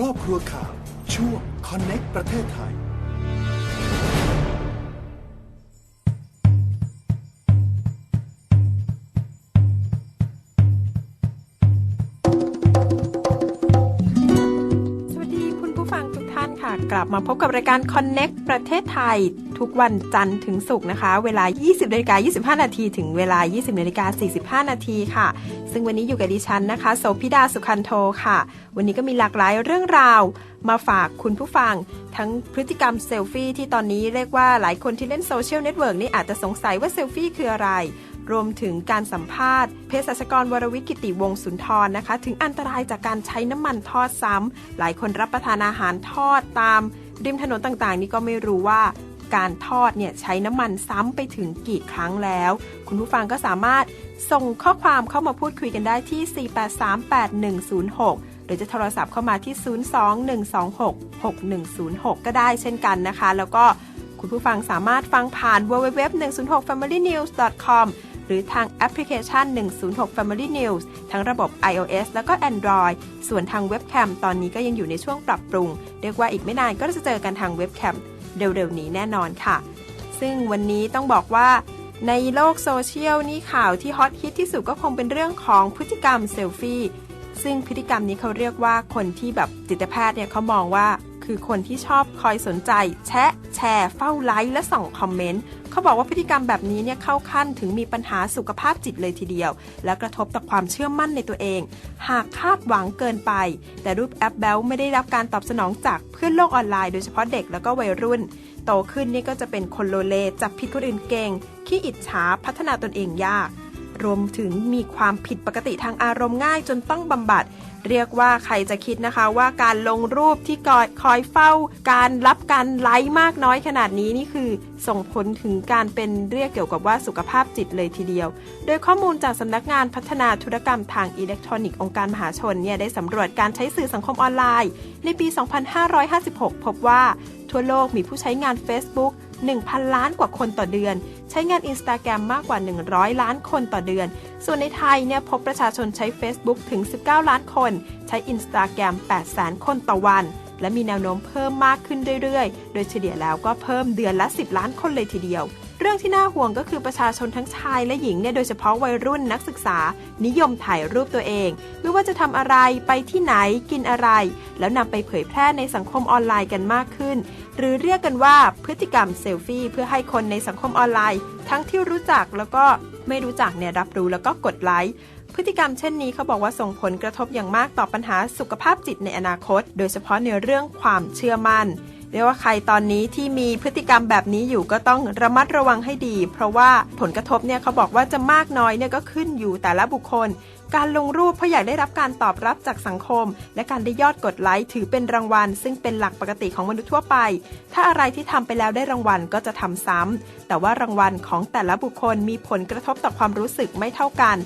ครอบครัวข่าว ช่วง Connect ประเทศไทย สวัสดีคุณผู้ฟังทุกท่านค่ะ กลับมาพบกับรายการ Connect ประเทศไทย ทุกวันจันทร์ถึงศุกร์นะคะ เวลา 20นาฬิกา25 นาทีถึงเวลา 20นาฬิกา45 นาทีค่ะ ซึ่งวันนี้อยู่กับดิฉันนะคะโสพิดาสุคันโทค่ะ วันนี้ก็มีหลากหลายเรื่องราวมาฝากคุณผู้ฟัง ทั้งพฤติกรรมเซลฟี่ที่ตอนนี้เรียกว่าหลายคนที่เล่นโซเชียลเน็ตเวิร์กนี่อาจจะสงสัยว่าเซลฟี่คืออะไรรวมถึงการสัมภาษณ์เภสัชกรวรวิกิติวงศ์สุนทรนะคะ ถึงอันตรายจากการใช้น้ำมันทอดซ้ำ หลายคนรับประทานอาหารทอดตาม ริมถนนต่างๆ นี่ก็ไม่รู้ว่า การทอดเนี่ยใช้น้ำมันซ้ำไปถึงกี่ครั้งแล้ว คุณผู้ฟังก็สามารถส่งข้อความเข้ามาพูดคุยกันได้ที่ 4838106 หรือจะโทรศัพท์เข้ามาที่ 021266106 ก็ได้เช่นกันนะคะ แล้วก็คุณผู้ฟังสามารถฟังผ่าน www.106familynews.com หรือทางแอปพลิเคชัน 106 Family News ทั้งระบบ iOS แล้วก็ Android ส่วนทางเว็บแคมตอนนี้ก็ยังอยู่ในช่วงปรับปรุง เรียกว่าอีกไม่นานก็จะเจอกันทางเว็บแคม เร็วๆนี้แน่นอนค่ะ ซึ่งวันนี้ต้องบอกว่าในโลกโซเชียลนี่ข่าวที่ฮอตฮิตที่สุดก็คงเป็นเรื่องของพฤติกรรมเซลฟี่ซึ่งพฤติกรรมนี้เขาเรียกว่าคนที่แบบจิตแพทย์เนี่ยเขามองว่า คือคนที่ชอบคอยสนใจ แชะ แชร์ เฝ้าไลค์และส่องคอมเมนต์เขาบอกว่าพฤติกรรมแบบนี้เนี่ยเข้าขั้นถึงมีปัญหาสุขภาพจิตเลยทีเดียว และกระทบต่อความเชื่อมั่นในตัวเอง หากคาดหวังเกินไป แต่รูปแอปแบลไม่ได้รับการตอบสนองจากเพื่อนโลกออนไลน์โดยเฉพาะเด็กแล้วก็วัยรุ่น โตขึ้นนี่ก็จะเป็นคนโลเลจับผิดคนอื่นเก่งขี้อิจฉาพัฒนาตนเองยากรวมถึงมีความผิดปกติทางอารมณ์ง่ายจนต้องบำบัด เรียกว่าใครจะคิดนะคะว่าการลงรูปที่คอยเฝ้า การรับการไลค์มากน้อยขนาดนี้นี่คือส่งผลถึงการเป็นเรียกเกี่ยวกับว่าสุขภาพจิตเลยทีเดียว โดยข้อมูลจากสำนักงานพัฒนาธุรกรรมทางอิเล็กทรอนิกส์องค์การมหาชนเนี่ยได้สำรวจการใช้สื่อสังคมออนไลน์ ในปี 2556 พบว่าทั่วโลกมีผู้ใช้งาน Facebook 1,000 ล้านกว่าคนต่อเดือน ใช้งาน Instagram มากกว่า 100 ล้านคนต่อเดือน ส่วนในไทยเนี่ยพบประชาชนใช้ Facebook ถึง 19 ล้านคน ใช้ Instagram 8แสนคนต่อวัน และมีแนวโน้มเพิ่มมากขึ้นเรื่อยๆ โดยเฉลี่ยแล้วก็เพิ่มเดือนละ 10 ล้านคนเลยทีเดียว เรื่องที่น่าห่วงก็คือประชาชนทั้งชายและหญิงเนี่ยโดยเฉพาะวัยรุ่นนักศึกษา นิยมถ่ายรูปตัวเอง ไม่ว่าจะทำอะไรไปที่ไหนกินอะไร แล้วนำไปเผยแพร่ในสังคมออนไลน์กันมากขึ้น หรือเรียกกันว่าพฤติกรรมเซลฟี่เพื่อให้คนในสังคมออนไลน์ ทั้งที่รู้จักแล้วก็ไม่รู้จักเนี่ยรับรู้แล้วก็กดไลค์พฤติกรรมเช่นนี้เขาบอกว่าส่งผลกระทบอย่างมากต่อปัญหาสุขภาพจิตในอนาคต โดยเฉพาะในเรื่องความเชื่อมั่น เรียกว่าใครตอนนี้ที่มีพฤติกรรมแบบนี้อยู่ก็ต้องระมัดระวังให้ดี เพราะว่าผลกระทบเนี่ยเขาบอกว่าจะมากน้อยเนี่ยก็ขึ้นอยู่แต่ละบุคคล การลงรูปเพราะอยากได้รับการตอบรับจากสังคม และการได้ยอดกดไลค์ถือเป็นรางวัล ซึ่งเป็นหลักปกติของมนุษย์ทั่วไป ถ้าอะไรที่ทำไปแล้วได้รางวัลก็จะทำซ้ำแต่ว่ารางวัลของแต่ละบุคคลมีผลกระทบต่อความรู้สึกไม่เท่ากัน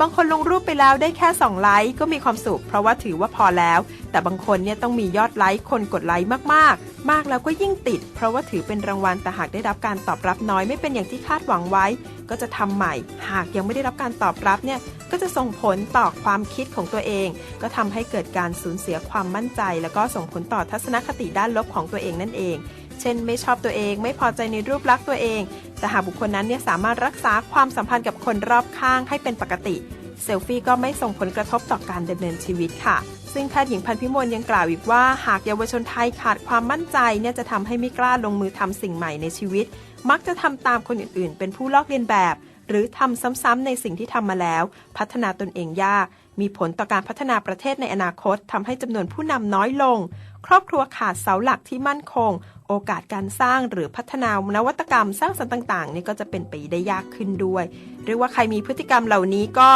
บางคนลงรูปไปแล้วได้แค่ 2 ไลค์ก็มีความสุข เพราะว่าถือว่าพอแล้ว แต่บางคนเนี่ยต้องมียอดไลค์คนกดไลค์มากๆ มากแล้วก็ยิ่งติด เพราะว่าถือเป็นรางวัลแต่หากได้รับการตอบรับน้อยไม่เป็นอย่างที่คาดหวังไว้ ก็จะทำใหม่ หากยังไม่ได้รับการตอบรับเนี่ยก็จะส่งผลต่อความคิดของตัวเอง ก็ทำให้เกิดการสูญเสียความมั่นใจ แล้วก็ส่งผลต่อทัศนคติด้านลบของตัวเองนั่นเอง เช่น ไม่ชอบตัวเอง ไม่พอใจในรูปลักษณ์ตัวเอง แต่หากบุคคลนั้นเนี่ยสามารถรักษาความสัมพันธ์กับคนรอบข้างให้เป็นปกติ เซลฟี่ก็ไม่ส่งผลกระทบต่อการดำเนินชีวิตค่ะ ซึ่งแพทย์หญิงพันพิมลยังกล่าวอีกว่า หากเยาวชนไทยขาดความมั่นใจเนี่ยจะทำให้ไม่กล้าลงมือทำสิ่งใหม่ในชีวิต มักจะทำตามคนอื่นๆ เป็นผู้ลอกเลียนแบบ หรือทำซ้ำๆในสิ่งที่ทำมาแล้ว พัฒนาตนเองยาก มีผลต่อการพัฒนาประเทศในอนาคตทำให้จำนวนผู้นำน้อยลง ครอบครัวขาดเสาหลักที่มั่นคง โอกาสการสร้างหรือพัฒนานวัตกรรมสร้างสรรค์ต่างๆนี่ก็จะเป็นไปได้ยากขึ้นด้วยเรียกว่าใครมีพฤติกรรมเหล่านี้ก็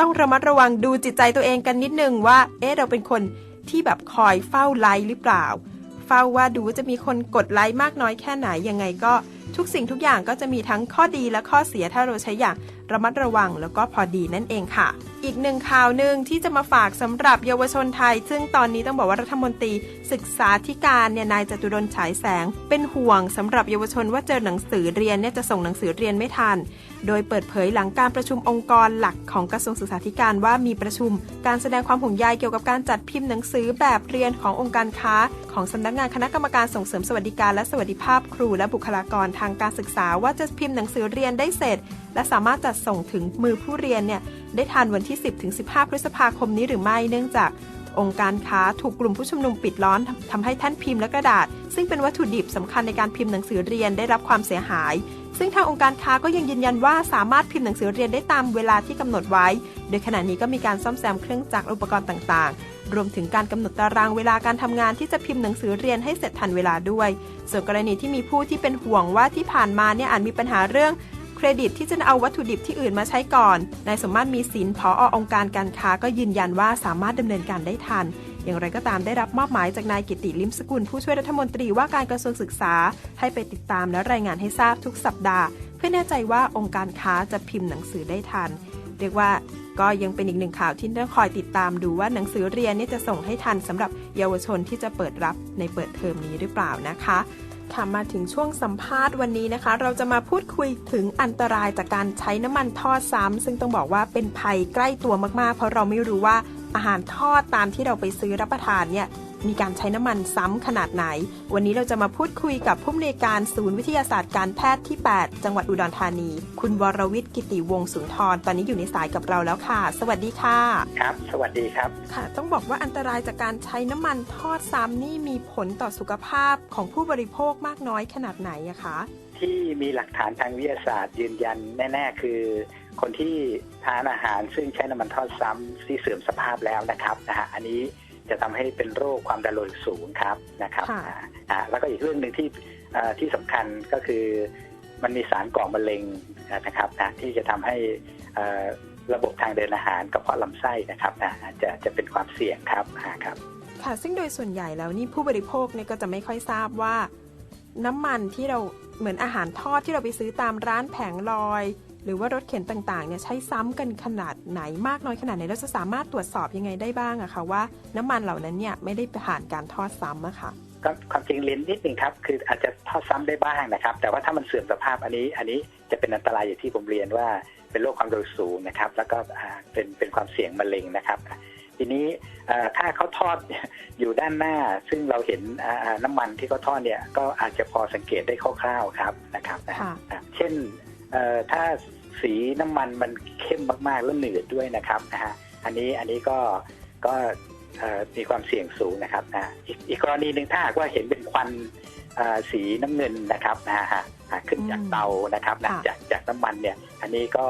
ต้องระมัดระวังดูจิตใจตัวเองกันนิดนึงว่า เอ๊ะเราเป็นคนที่แบบคอยเฝ้าไลค์หรือเปล่า เฝ้าว่าดูว่าจะมีคนกดไลค์มากน้อยแค่ไหนยังไงก็ ทุกสิ่งทุกอย่างก็จะมีทั้งข้อดีและข้อเสียถ้าเราใช้อย่าง ระมัดระวังแล้วก็พอดีนั่นเองค่ะ อีกหนึ่งข่าวหนึ่งที่จะมาฝากสำหรับเยาวชนไทย ซึ่งตอนนี้ต้องบอกว่ารัฐมนตรีศึกษาธิการเนี่ยนายจตุรนฉายแสง เป็นห่วงสำหรับเยาวชนว่าเจอหนังสือเรียนเนี่ยจะส่งหนังสือเรียนไม่ทัน โดยเปิดเผยหลังการประชุมองค์กรหลักของกระทรวงศึกษาธิการว่ามีประชุม การแสดงความห่วงใยเกี่ยวกับการจัดพิมพ์หนังสือแบบเรียนขององค์การค้า ของสำนักงานคณะกรรมการส่งเสริมสวัสดิการและสวัสดิภาพครูและบุคลากรทางการศึกษาว่าจะพิมพ์หนังสือเรียนได้เสร็จ และสามารถจัดส่งถึงมือผู้เรียนเนี่ยได้ทันวันที่ 10-15 พฤษภาคมนี้หรือไม่เนื่องจากองค์การค้าถูกกลุ่มผู้ชุมนุมปิดล้อมทำให้แท่านพิมพ์และกระดาษ ซึ่งเป็นวัตถุดิบสำคัญในการพิมพ์หนังสือเรียนได้รับความเสียหาย ซึ่งทางองค์การค้าก็ยังยืนยันว่าสามารถพิมพ์หนังสือเรียนได้ตามเวลาที่กำหนดไว้ โดยขณะนี้ก็มีการซ่อมแซมเครื่องจักรอุปกรณ์ต่างๆ รวมถึงการกำหนดตารางเวลาการทำงานที่จะพิมพ์หนังสือเรียนให้เสร็จทันเวลาด้วย ส่วนกรณีที่มีผู้ที่เป็นห่วงว่าที่ผ่านมาเนี่ยอาจมีปัญหาเรื่อง เครดิตที่จะเอาวัตถุดิบที่อื่นมาใช้ก่อนนายสมมาตรมีสินผอองค์การการค้าก็ยืนยันว่าสามารถดำเนินการได้ทัน อย่างไรก็ตามได้รับมอบหมายจากนายกิติลิมสกุล ผู้ช่วยรัฐมนตรีว่าการกระทรวงศึกษา ให้ไปติดตามและรายงานให้ทราบทุกสัปดาห์ เพื่อแน่ใจว่าองค์การค้าจะพิมพ์หนังสือได้ทัน เรียกว่าก็ยังเป็นอีกหนึ่งข่าวที่ต้องคอยติดตามดูว่าหนังสือเรียนนี่จะส่งให้ทันสำหรับเยาวชนที่จะเปิดรับในเปิดเทอมนี้หรือเปล่านะคะ ค่ะมาถึงช่วงสัมภาษณ์วันนี้นะคะ เราจะมาพูดคุยถึงอันตรายจากการใช้น้ำมันทอดซ้ำซึ่งต้องบอกว่าเป็นภัยใกล้ตัวมากๆ เพราะเราไม่รู้ว่าอาหารทอดตามที่เราไปซื้อรับประทานเนี่ย มีการใช้น้ำมันซ้ำขนาดไหน วันนี้เราจะมาพูดคุยกับผู้อำนวยการศูนย์วิทยาศาสตร์การแพทย์ที่ 8 จังหวัดอุดรธานี คุณวรวิทย์กิติวงศ์สุนทร ตอนนี้อยู่ในสายกับเราแล้วค่ะ สวัสดีค่ะ ครับ สวัสดีครับ ค่ะ ต้องบอกว่าอันตรายจากการใช้น้ำมันทอดซ้ำนี่มีผลต่อสุขภาพของผู้บริโภคมากน้อยขนาดไหนอะคะที่มีหลักฐานทางวิทยาศาสตร์ยืนยันแน่ ๆ คือคนที่ทานอาหารซึ่งใช้น้ำมันทอดซ้ำที่เสื่อมสภาพแล้วนะครับนะฮะอันนี้ จะทำให้เป็นโรคความดันโลหิตสูงครับนะครับค่ะอ่าอ่าแล้วก็อีกเรื่องหนึ่งที่เอ่อที่สำคัญก็คือมันมีสารก่อมะเร็งนะครับนะที่จะทำให้เอ่อระบบทางเดินอาหารกระเพาะลำไส้นะครับนะจะจะเป็นความเสี่ยงครับอ่าครับ ค่ะซึ่งโดยส่วนใหญ่แล้วนี่ผู้บริโภคเนี่ยก็จะไม่ค่อยทราบว่า น้ำมันที่เราเหมือนอาหารทอดที่เราไปซื้อตามร้านแผงลอย หรือว่ารถเข็นต่างๆเนี่ยใช้ซ้ำกันขนาดไหนมากน้อยขนาดไหนเราจะสามารถตรวจสอบยังไงได้บ้างอะคะว่าน้ำมันเหล่านั้นเนี่ยไม่ได้ผ่านการทอดซ้ำอะค่ะก็ความจริงเรียนนิดหนึ่งครับ คืออาจจะทอดซ้ำได้บ้างนะครับ แต่ว่าถ้ามันเสื่อมสภาพอันนี้ อันนี้จะเป็นอันตรายอย่างที่ผมเรียนว่าเป็นโรคความดันสูงนะครับ แล้วก็อ่าเป็นเป็นความเสี่ยงมะเร็งนะครับ ทีนี้เอ่อถ้าเขาทอดอยู่ด้านหน้า ซึ่งเราเห็นอ่าอ่าน้ำมันที่เขาทอดเนี่ยก็อาจจะพอสังเกตได้คร่าวๆครับนะครับนะค่ะอะเช่นเอ่อถ้า สีน้ำมันมันเข้มมากๆ แล้วหนืดด้วยนะครับนะฮะอันนี้อันนี้ก็ก็เอ่อมีความเสี่ยงสูงนะครับนะอีกอีกกรณีหนึ่งถ้าหากว่าเห็นเป็นควันเอ่อสีน้ำเงินนะครับนะฮะอะขึ้นจากอืมเตานะครับนะค่ะจากจากน้ำมันเนี่ย อันนี้ก็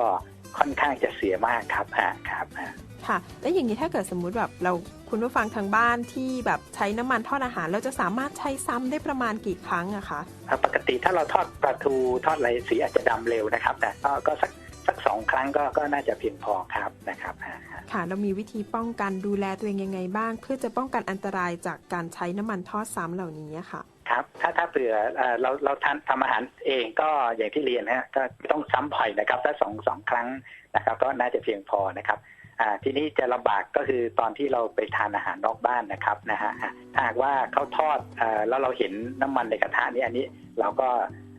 ค่อนข้างจะเสียมากครับฮะครับฮะค่ะแล้วอย่างนี้ถ้าเกิดสมมุติแบบเรา คุณผู้ฟังทางบ้านที่แบบใช้น้ำมันทอดอาหารเราจะสามารถใช้ซ้ำได้ประมาณกี่ครั้งอะคะอะปกติถ้าเราทอดปลาทูทอดอะไรสีอาจจะดำเร็วนะครับ แต่ก็ก็สักสักสองครั้งก็ก็น่าจะเพียงพอครับนะครับฮะฮะค่ะเรามีวิธีป้องกันดูแลตัวเองยังไงบ้าง เพื่อจะป้องกันอันตรายจากการใช้น้ำมันทอดซ้ำเหล่านี้อะค่ะครับถ้าถ้าเผื่อเอ่อเราเราทำทำอาหารเองก็อย่างที่เรียนนะฮะก็ต้องซ้ำบ่อยนะครับถ้าสองสองครั้งนะครับ ก็น่าจะเพียงพอนะครับ อ่าทีนี้จะลำบากก็คือตอนที่เราไปทานอาหารนอกบ้านนะครับนะฮะถ้าหากว่าเขาทอดเอ่อแล้วเราเห็นน้ำมันในกระทะนี้อันนี้เราก็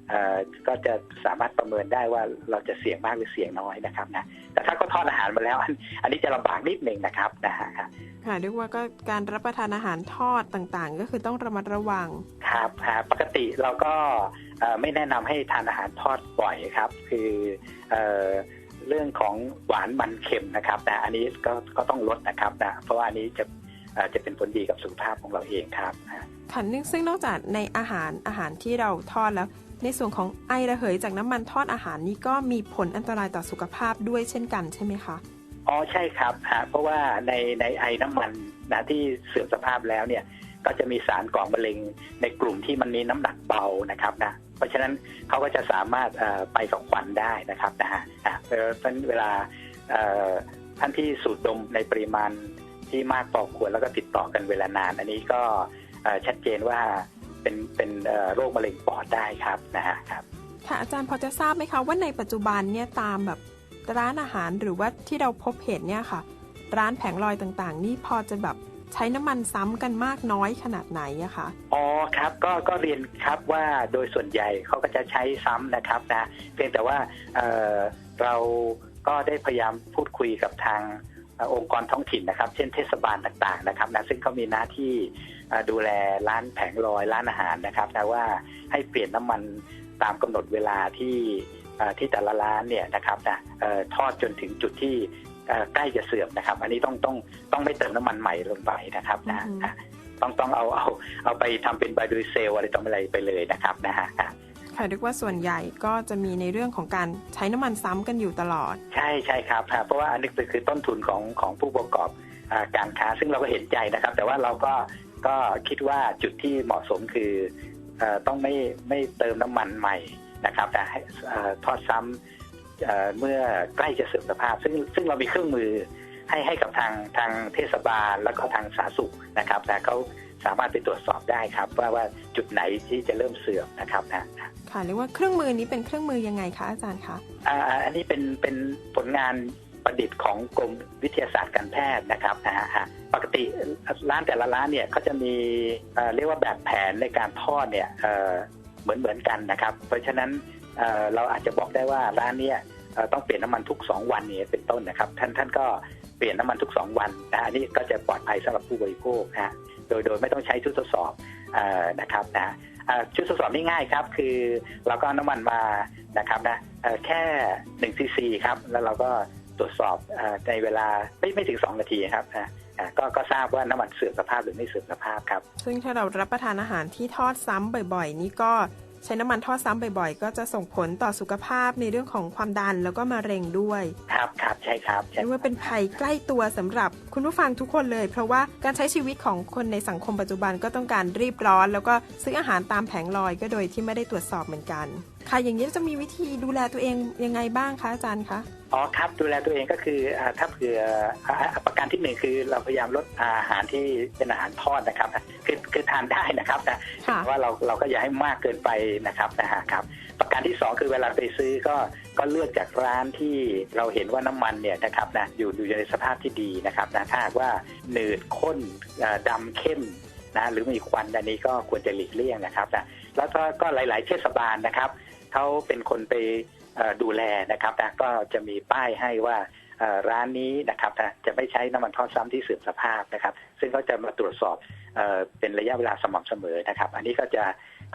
เอ่อก็จะสามารถประเมินได้ว่าเราจะเสี่ยงมากหรือเสี่ยงน้อยนะครับนะแต่ถ้าเขาทอดอาหารมาแล้วอันอันนี้จะลำบากนิดหนึ่งนะครับนะฮะค่ะเรียกว่าก็การรับประทานอาหารทอดต่างๆ ก็คือต้องระมัดระวังครับครับปกติเราก็เอ่อไม่แนะนำให้ทานอาหารทอดบ่อยครับ คือ เอ่อเรื่องของหวานมันเค็มนะครับนะอันนี้ก็ก็ต้องลดนะครับนะเพราะว่าอันนี้จะเอ่อจะเป็นผลดีกับสุขภาพของเราเองครับค่ะนึงซึ่งนอกจากในอาหารอาหารที่เราทอดแล้ว ในส่วนของไอระเหยจากน้ำมันทอดอาหารนี้ก็มีผลอันตรายต่อสุขภาพด้วยเช่นกันใช่ไหมคะอ๋อใช่ครับฮะเพราะว่าในในไอน้ำมันนะที่เสื่อมสภาพแล้วเนี่ย ก็จะมีสารก่อมะเร็งในกลุ่มที่มันมีน้ำหนักเบานะครับนะเพราะฉะนั้นเขาก็จะสามารถเอ่อไปกับควันได้นะครับนะฮะอะเพราะฉะนั้นเวลาท่านที่สูดดมในปริมาณที่มากพอควรแล้วก็ติดต่อกันเวลานาน อันนี้ก็ชัดเจนว่าเป็นเป็นโรคมะเร็งปอดได้ครับนะฮะครับค่ะอาจารย์พอจะทราบไหมคะว่าในปัจจุบันเนี่ยตามแบบร้านอาหารหรือว่าที่เราพบเห็นเนี่ยค่ะ ร้านแผงลอยต่างๆ นี่พอจะแบบ ใช้น้ำมันซ้ำกันมากน้อยขนาดไหนอะคะอ๋อครับก็ก็เรียนครับว่าโดยส่วนใหญ่เขาก็จะใช้ซ้ำนะครับนะเพียงแต่ว่าเเราก็ได้พยายามพูดคุยกับทางองค์กรท้องถิ่นนะครับ เช่นเทศบาลต่างๆนะครับนะซึ่งเขามีหน้าที่ดูแลร้านแผงลอยร้านอาหารนะครับนะว่าให้เปลี่ยนน้ำมันตามกำหนดเวลาที่ที่แต่ละร้านเนี่ยนะครับนะออทอดจนถึงจุดที่ ใกล้จะเสื่อมนะครับ อันนี้ต้องต้องต้องไม่เติมน้ำมันใหม่ลงไปนะครับนะอือฮึอะต้องต้องเอาเอาเอาไปทำเป็นไบโดยเซลอะไรต่ออะไรไปเลยนะครับนะฮะอะค่ะเรียกว่าส่วนใหญ่ก็จะมีในเรื่องของการใช้น้ำมันซ้ำกันอยู่ตลอด ใช่ใช่ครับฮะเพราะว่าอันนี้คือต้นทุนของของผู้ประกอบอ่าการค้าซึ่งเราก็เห็นใจนะครับ แต่ว่าเราก็ก็คิดว่าจุดที่เหมาะสมคือเอ่อต้องไม่ไม่เติมน้ำมันใหม่นะครับแต่ให้เอ่อทอดซ้ำ เอ่อเมื่อใกล้จะเสื่อมสภาพ ซึ่งซึ่งเรามีเครื่องมือให้ให้กับทางทางเทศบาลแล้วก็ทางสาธารณสุขนะครับนะเขาสามารถไปตรวจสอบได้ครับ ว่าว่าจุดไหนที่จะเริ่มเสื่อมนะครับนะค่ะเรียกว่าเครื่องมือนี้เป็นเครื่องมือยังไงคะอาจารย์คะอ่าอันนี้เป็นเป็นผลงานประดิษฐ์ของกรมวิทยาศาสตร์การแพทย์นะครับนะฮะฮะปกติร้านแต่ละร้านเนี่ยเขาจะมีเอ่อเรียกว่าแบบแผนในการทอดเนี่ยเอ่อเหมือนเหมือนกันนะครับ เพราะฉะนั้น เราอาจจะบอกได้ว่าร้านเนี้ต้องเปลี่ยนน้ำมันทุก 2 วันเนี่ยเป็นต้นนะครับ ท่านท่านก็เปลี่ยนน้ำมันทุก 2 วันนะอันนี้ก็จะปลอดภัยสำหรับผู้บริโภคนะฮะโดยโดยไม่ต้องใช้ชุดทดสอบอนะครับนะชุดทดสอบนี่ง่ายครับ คือเราก็น้ำมันมานะครับนะเอ่อแค่1ซีซีครับ แล้วเราก็ตรวจสอบอในเวลาไม่ไม่ถึง 2 นาทีครับนะก็ก็ทราบว่าน้ำมันเสื่อมสภาพหรือไม่เสื่อมสภาพครับ ซึ่งถ้าเรารับประทานอาหารที่ทอดซ้ำบ่อย ๆ นี่ก็ ใช้น้ำมันทอดซ้ำบ่อยๆ ก็จะส่งผลต่อสุขภาพในเรื่องของความดันแล้วก็มะเร็งด้วยครับครับใช่ครับใช่เรียกว่าเป็นภัยใกล้ตัวสำหรับคุณผู้ฟังทุกคนเลย เพราะว่าการใช้ชีวิตของคนในสังคมปัจจุบันก็ต้องการรีบร้อน แล้วก็ซื้ออาหารตามแผงลอยก็โดยที่ไม่ได้ตรวจสอบเหมือนกัน ค่ะอย่างนี้จะมีวิธีดูแลตัวเองยังไงบ้างคะอาจารย์คะอ๋อครับดูแลตัวเองก็คืออ่าถ้าเผื่ออ่าอ่าประการที่หนึ่งคือเราพยายามลดอาหารที่เป็นอาหารทอดนะครับ คือคือทานได้นะครับนะค่ะแต่ว่าเราเราก็อย่าให้มากเกินไปนะครับนะฮะครับ ประการที่สองคือเวลาไปซื้อก็ก็เลือกจากร้านที่เราเห็นว่าน้ำมันเนี่ยนะครับนะอยู่อยู่ในสภาพที่ดีนะครับนะถ้าหากว่าหนืดข้นเอ่อดำเข้มนะหรือมีควันอันนี้ก็ควรจะหลีกเลี่ยงนะครับนะแล้วก็ก็หลาย ๆ เทศบาลนะครับเขาเป็นคนไปเอ่อดูแลนะครับนะก็จะมีป้ายให้ว่าเอ่อ ร้านนี้นะครับนะจะไม่ใช้น้ำมันทอดซ้ำที่เสื่อมสภาพนะครับ ซึ่งก็จะมาตรวจสอบเอ่อเป็นระยะเวลาสม่ำเสมอนะครับ อันนี้ก็จะ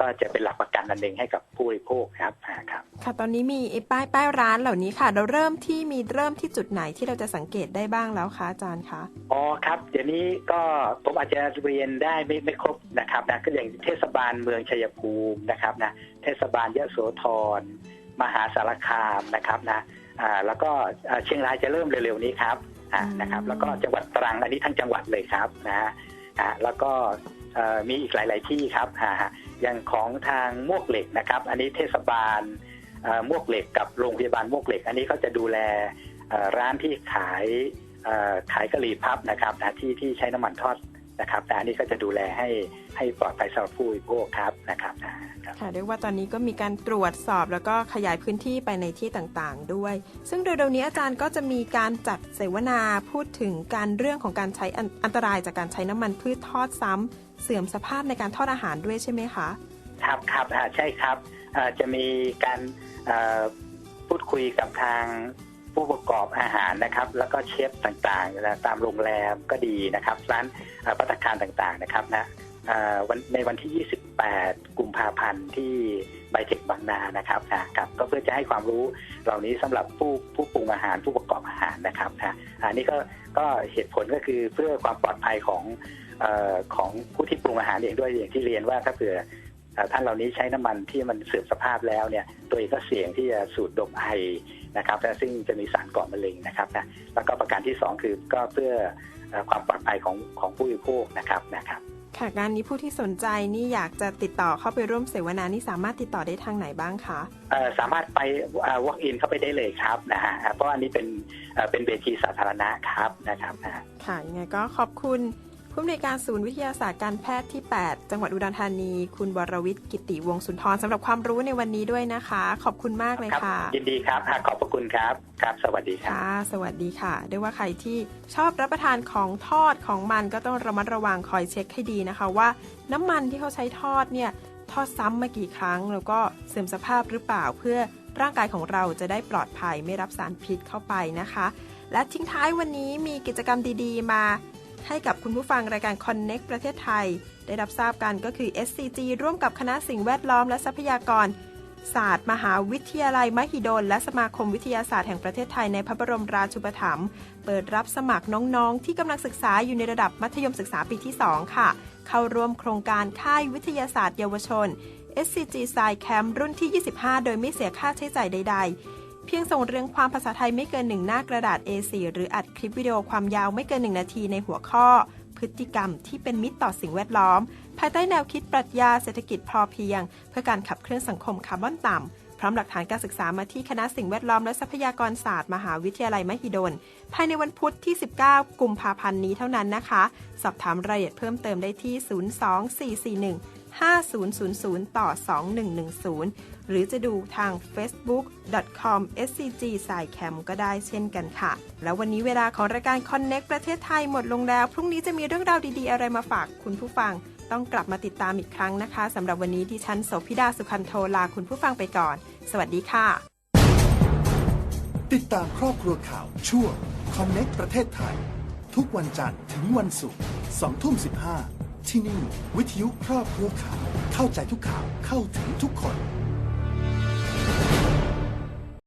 ก็จะเป็นหลักประกันอันหนึ่งให้กับผู้บริโภคครับอ่าครับค่ะตอนนี้มีไอ้ป้ายป้ายร้านเหล่านี้ค่ะ เราเริ่มที่มีเริ่มที่จุดไหนที่เราจะสังเกตได้บ้างแล้วคะอาจารย์คะอ๋อครับเดี๋ยวนี้ก็ผมอาจจะเรียนได้ไม่ไม่ครบนะครับนะก็อย่างเทศบาลเมืองชัยภูมินะครับนะเทศบาลยโสธรมหาสารคามนะครับนะ อ่าแล้วก็อ่าเชียงรายจะเริ่มเร็วๆนี้ครับอ่านะครับ แล้วก็จังหวัดตรังอันนี้ทั้งจังหวัดเลยครับนะฮะอ่าแล้วก็เอ่อมีอีกหลาย ๆที่ครับอ่าฮะอย่างของทางมวกเหล็กนะครับ อันนี้เทศบาลเอ่อมวกเหล็กกับโรงพยาบาลมวกเหล็ก อันนี้เขาจะดูแลเอ่อร้านที่ขายเอ่อขายกะหรี่พับนะครับนะที่ที่ใช้น้ำมันทอดนะครับแต่อันนี้ก็จะดูแลให้ให้ปลอดภัยสำหรับผู้บริโภคครับนะครับนะ ค่ะเรียกว่าตอนนี้ก็มีการตรวจสอบแล้วก็ขยายพื้นที่ไปในที่ต่างๆ ด้วย ซึ่งเร็วๆนี้อาจารย์ก็จะมีการจัดเสวนาพูดถึงการเรื่องของการใช้อันอนตรายจากการใช้น้ำมันพืชทอดซ้ำเสื่อมสภาพในการทอดอาหารด้วยใช่ไหมคะ ครับครับอ่าใช่ครับจะมีการพูดคุยกับทางผู้ประกอบอาหารนะครับ แล้วก็เชฟต่างๆนะตามโรงแรมก็ดีนะครับ ร้านเอ่อภัตตาคารต่างๆนะครับนะ ในวันที่ 28 กุมภาพันธ์ที่ไบเทคบางนานะครับนะครับ ก็เพื่อจะให้ความรู้เหล่านี้สำหรับผู้ผู้ปรุงอาหารผู้ประกอบอาหารนะครับนะอันนี้ก็ก็เหตุผลก็คือเพื่อความปลอดภัยของอของผู้ที่ปรุงอาหารเองด้วยอย่างที่เรียนว่าถ้าเผื่อท่านเหล่านี้ใช้น้ำมันที่มันเสื่อมสภาพแล้วเนี่ยตัวเองก็เสี่ยงที่จะสูดดมไอนะครับและซึ่งจะมีสารก่อมะเร็งนะครับนะแล้วก็ประการที่สองคือก็เพื่อเอ่อความปลอดภัยของของผู้บริโภคนะครับนะครับ ค่ะงานนี้ผู้ที่สนใจนี่อยากจะติดต่อเข้าไปร่วมเสวนานี่สามารถติดต่อได้ทางไหนบ้างคะเอ่อสามารถไปเอ่อ walk in เข้าไปได้เลยครับนะฮะเพราะอันนี้เป็นเอ่อเป็นเวทีสาธารณะครับนะครับนะค่ะยังไงก็ขอบคุณ ผู้อำนวยการศูนย์วิทยาศาสตร์การแพทย์ที่ 8 จังหวัดอุดรธานี คุณวรวิทย์กิติวงศ์สุนทรสำหรับความรู้ในวันนี้ด้วยนะคะ ขอบคุณมากเลยครับค่ะ ยินดีครับอ่าขอบพระคุณครับครับ สวัสดีครับค่ะ สวัสดีค่ะเรียกว่าใครที่ชอบรับประทานของทอดของมันก็ต้องระมัดระวังคอยเช็คให้ดีนะคะ ว่าน้ำมันที่เขาใช้ทอดเนี่ยทอดซ้ำมากี่ครั้ง แล้วก็เสื่อมสภาพหรือเปล่าเพื่อร่างกายของเราจะได้ปลอดภัยไม่รับสารพิษเข้าไปนะคะ และทิ้งท้ายวันนี้มีกิจกรรมดี ๆ มา ให้กับคุณผู้ฟังรายการ Connect ประเทศไทย ได้รับทราบกันก็คือ SCG ร่วมกับคณะสิ่งแวดล้อมและทรัพยากร ศาสตร์มหาวิทยาลัยมหิดล และสมาคมวิทยาศาสตร์แห่งประเทศไทยในพระบรมราชูปถัมภ์เปิดรับสมัครน้องๆ ที่กำลังศึกษาอยู่ในระดับมัธยมศึกษาปีที่ 2 ค่ะ เข้าร่วมโครงการค่ายวิทยาศาสตร์เยาวชน SCG s c i Camp รุ่นที่ 25 โดยไม่เสียค่าใช้จ่ายใด ๆ เพียงส่งเรียงความภาษาไทยไม่เกินหนึ่งหน้ากระดาษ A4 หรืออัดคลิปวิดีโอความยาวไม่เกิน 1 นาทีในหัวข้อ พฤติกรรมที่เป็นมิตรต่อสิ่งแวดล้อม ภายใต้แนวคิดปรัชญาเศรษฐกิจพอเพียง เพื่อการขับเคลื่อนสังคมคาร์บอนต่ำพร้อมหลักฐานการศึกษามาที่คณะสิ่งแวดล้อมและทรัพยากรศาสตร์ มหาวิทยาลัยมหิดล ภายในวันพุธที่ 19 กุมภาพันธ์นี้เท่านั้นนะคะ สอบถามรายละเอียดเพิ่มเติมได้ที่ 02441 5000 ต่อ 2110 หรือจะดูทาง facebook.com scg s i c a m ก็ได้เช่นกันค่ะ แล้ววันนี้เวลาของรายการ Connect ประเทศไทยหมดลงแล้ว พรุ่งนี้จะมีเรื่องราวดีๆ อะไรมาฝากคุณผู้ฟัง ต้องกลับมาติดตามอีกครั้งนะคะสำหรับวันนี้ที่ฉันโสภิดาสุขันโทลาคุณผู้ฟังไปก่อน สวัสดีค่ะ ติดตามครอบครัวข่าวช่วง Connect ประเทศไทย ทุกวันจันทร์ถึงวันศุกร์2ทุ่ม15ที่นี่วิทยุครอบครัวข่าว เข้าใจทุกข่าวเข้าถึงทุกคน